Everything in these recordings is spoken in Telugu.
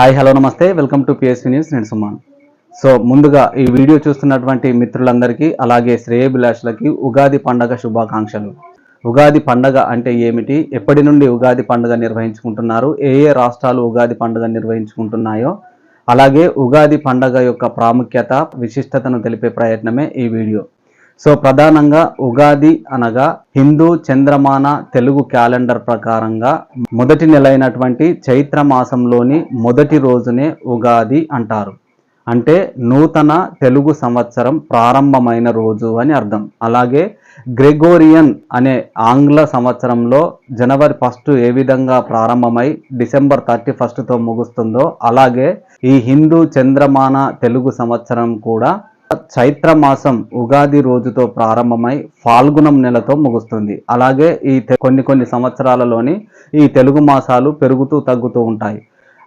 హాయ్ హలో నమస్తే. Welcome to P S V Suman. So ముందుగా ఈ వీడియో చూస్తున్నటువంటి మిత్రులందరికీ అలాగే శ్రేయభిలాషులకి ఉగాది పండగ శుభాకాంక్షలు. ఉగాది పండగ అంటే ఏమిటి? ఎప్పటి నుండి ఉగాది పండుగ నిర్వహించుకుంటున్నారు? ఏ ఏ రాష్ట్రాలు ఉగాది పండుగ నిర్వహించుకుంటున్నాయో అలాగే ఉగాది పండగ యొక్క ప్రాముఖ్యత విశిష్టతను తెలిపే ప్రయత్నమే ఈ వీడియో. సో ప్రధానంగా ఉగాది అనగా హిందూ చంద్రమాన తెలుగు క్యాలెండర్ ప్రకారంగా మొదటి నెలైనటువంటి చైత్ర మాసంలోని మొదటి రోజునే ఉగాది అంటారు. అంటే నూతన తెలుగు సంవత్సరం ప్రారంభమైన రోజు అని అర్థం. అలాగే గ్రెగోరియన్ అనే ఆంగ్ల సంవత్సరంలో జనవరి ఫస్ట్ ఏ విధంగా ప్రారంభమై డిసెంబర్ థర్టీ ఫస్ట్తో ముగుస్తుందో అలాగే ఈ హిందూ చంద్రమాన తెలుగు సంవత్సరం కూడా చైత్ర మాసం ఉగాది రోజుతో ప్రారంభమై ఫాల్గుణం నెలతో ముగుస్తుంది. అలాగే ఈ కొన్ని కొన్ని సంవత్సరాలలోని ఈ తెలుగు మాసాలు పెరుగుతూ తగ్గుతూ ఉంటాయి.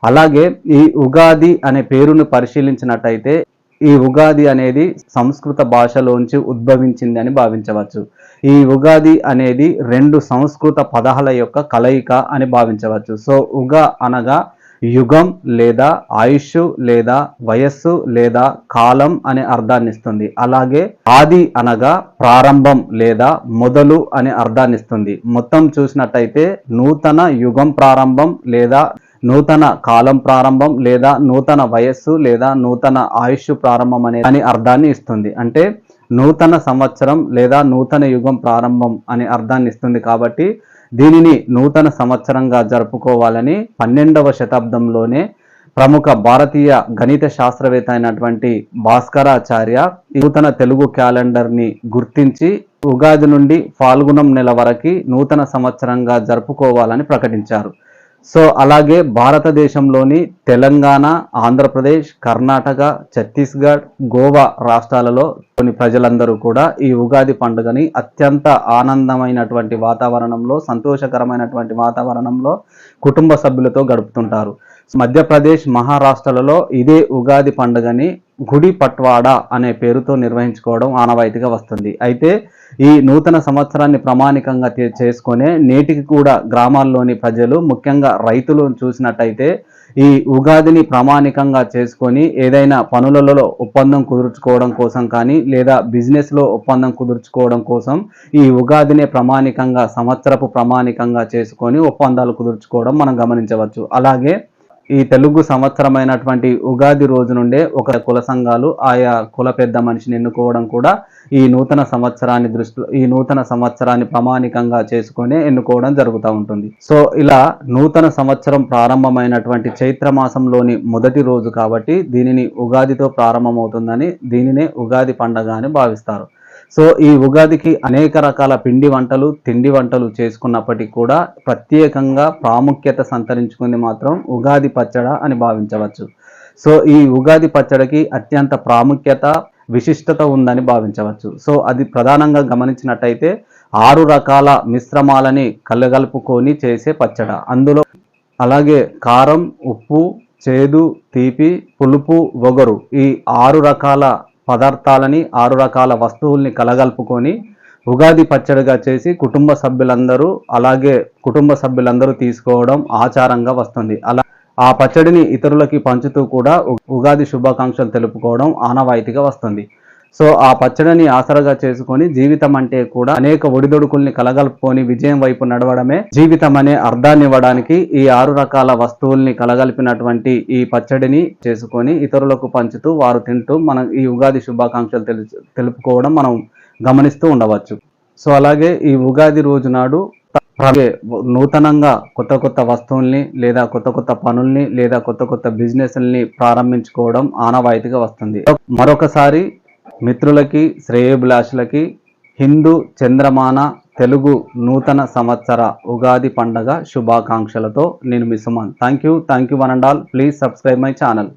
అలాగే ఈ ఉగాది అనే పేరును పరిశీలించినట్టయితే ఈ ఉగాది అనేది సంస్కృత భాషలోంచి ఉద్భవించింది అని భావించవచ్చు. ఈ ఉగాది అనేది రెండు సంస్కృత పదాల యొక్క కలయిక అని భావించవచ్చు. సో ఉగా అనగా యుగం లేదా ఆయుష్ లేదా వయస్సు లేదా కాలం అనే అర్థాన్ని ఇస్తుంది అలాగే ఆది అనగా ప్రారంభం లేదా మొదలు అనే అర్థాన్ని ఇస్తుంది మొత్తం చూసినట్టయితే నూతన యుగం ప్రారంభం లేదా నూతన కాలం ప్రారంభం లేదా నూతన వయస్సు లేదా నూతన ఆయుష్ ప్రారంభం అనే అని అర్థాన్ని ఇస్తుంది. అంటే నూతన సంవత్సరం లేదా నూతన యుగం ప్రారంభం అనే అర్థాన్ని ఇస్తుంది కాబట్టి దీనిని నూతన సంవత్సరంగా జరుపుకోవాలని పన్నెండవ శతాబ్దంలోనే ప్రముఖ భారతీయ గణిత శాస్త్రవేత్త అయినటువంటి భాస్కరాచార్య నూతన తెలుగు క్యాలెండర్ని గుర్తించి ఉగాది నుండి ఫాల్గుణం నెల వరకు నూతన సంవత్సరంగా జరుపుకోవాలని ప్రకటించారు. సో అలాగే భారతదేశంలోని తెలంగాణ ఆంధ్రప్రదేశ్ కర్ణాటక ఛత్తీస్గఢ్ గోవా రాష్ట్రాలలో కొన్ని ప్రజలందరూ కూడా ఈ ఉగాది పండుగని అత్యంత ఆనందమైనటువంటి వాతావరణంలో సంతోషకరమైనటువంటి వాతావరణంలో కుటుంబ సభ్యులతో గడుపుతుంటారు. మధ్యప్రదేశ్ మహారాష్ట్రలలో ఇదే ఉగాది పండుగని గుడి పట్వాడా అనే పేరుతో నిర్వహించుకోవడం ఆనవాయితీగా వస్తుంది. అయితే ఈ నూతన సంవత్సరాన్ని ప్రామాణికంగా చే- చేసుకునే నేటికి కూడా గ్రామాల్లోని ప్రజలు ముఖ్యంగా రైతులు చూసినట్టయితే ఈ ఉగాదిని ప్రామాణికంగా చేసుకొని ఏదైనా పనులలో ఒప్పందం కుదుర్చుకోవడం కోసం కానీ లేదా బిజినెస్లో ఒప్పందం కుదుర్చుకోవడం కోసం ఈ ఉగాదినే ప్రామాణికంగా సంవత్సరపు ప్రామాణికంగా చేసుకొని ఒప్పందాలు కుదుర్చుకోవడం మనం గమనించవచ్చు. అలాగే ఈ తెలుగు సంవత్సరమైనటువంటి ఉగాది రోజు నుండే ఒక కుల సంఘాలు ఆయా కుల పెద్ద మనిషిని ఎన్నుకోవడం కూడా ఈ నూతన సంవత్సరాన్ని దృష్టిలో ఈ నూతన సంవత్సరాన్ని ప్రామాణికంగా చేసుకొని ఎన్నుకోవడం జరుగుతూ ఉంటుంది. సో ఇలా నూతన సంవత్సరం ప్రారంభమైనటువంటి చైత్ర మాసంలోని మొదటి రోజు కాబట్టి దీనిని ఉగాదితో ప్రారంభమవుతుందని దీనినే ఉగాది పండగ అని భావిస్తారు. సో ఈ ఉగాదికి అనేక రకాల పిండి వంటలు తిండి వంటలు చేసుకున్నప్పటికీ కూడా ప్రత్యేకంగా ప్రాముఖ్యత సంతరించుకుంది మాత్రం ఉగాది పచ్చడ అని భావించవచ్చు. సో ఈ ఉగాది పచ్చడికి అత్యంత ప్రాముఖ్యత విశిష్టత ఉందని భావించవచ్చు. సో అది ప్రధానంగా గమనించినట్టయితే ఆరు రకాల మిశ్రమాలని కలగలుపుకొని చేసే పచ్చడ. అందులో అలాగే కారం ఉప్పు చేదు తీపి పులుపు వగరు ఈ ఆరు రకాల పదార్థాలని ఆరు రకాల వస్తువుల్ని కలగలుపుకొని ఉగాది పచ్చడిగా చేసి కుటుంబ సభ్యులందరూ అలాగే కుటుంబ సభ్యులందరూ తీసుకోవడం ఆచారంగా వస్తుంది. అలా ఆ పచ్చడిని ఇతరులకి పంచుతూ కూడా ఉగాది శుభాకాంక్షలు తెలుపుకోవడం ఆనవాయితీగా వస్తుంది. సో ఆ పచ్చడిని ఆసరగా చేసుకొని జీవితం అంటే కూడా అనేక ఒడిదొడుకుల్ని కలగలుపుకొని విజయం వైపు నడవడమే జీవితం అనే అర్థాన్ని ఇవ్వడానికి ఈ ఆరు రకాల వస్తువుల్ని కలగలిపినటువంటి ఈ పచ్చడిని చేసుకొని ఇతరులకు పంచుతూ వారు తింటూ మనం ఈ ఉగాది శుభాకాంక్షలు తెలుపుకోవడం మనం గమనిస్తూ ఉండవచ్చు. సో అలాగే ఈ ఉగాది రోజు నాడు అలాగే నూతనంగా కొత్త కొత్త వస్తువుల్ని లేదా కొత్త కొత్త పనుల్ని లేదా కొత్త కొత్త బిజినెస్ల్ని ప్రారంభించుకోవడం ఆనవాయితీగా వస్తుంది. మరొకసారి మిత్రులకి శ్రేయభిలాషులకి హిందూ చంద్రమాన తెలుగు నూతన సంవత్సర ఉగాది పండగ శుభాకాంక్షలతో నేను మీ Suman. Thank you thank you one and all please subscribe my channel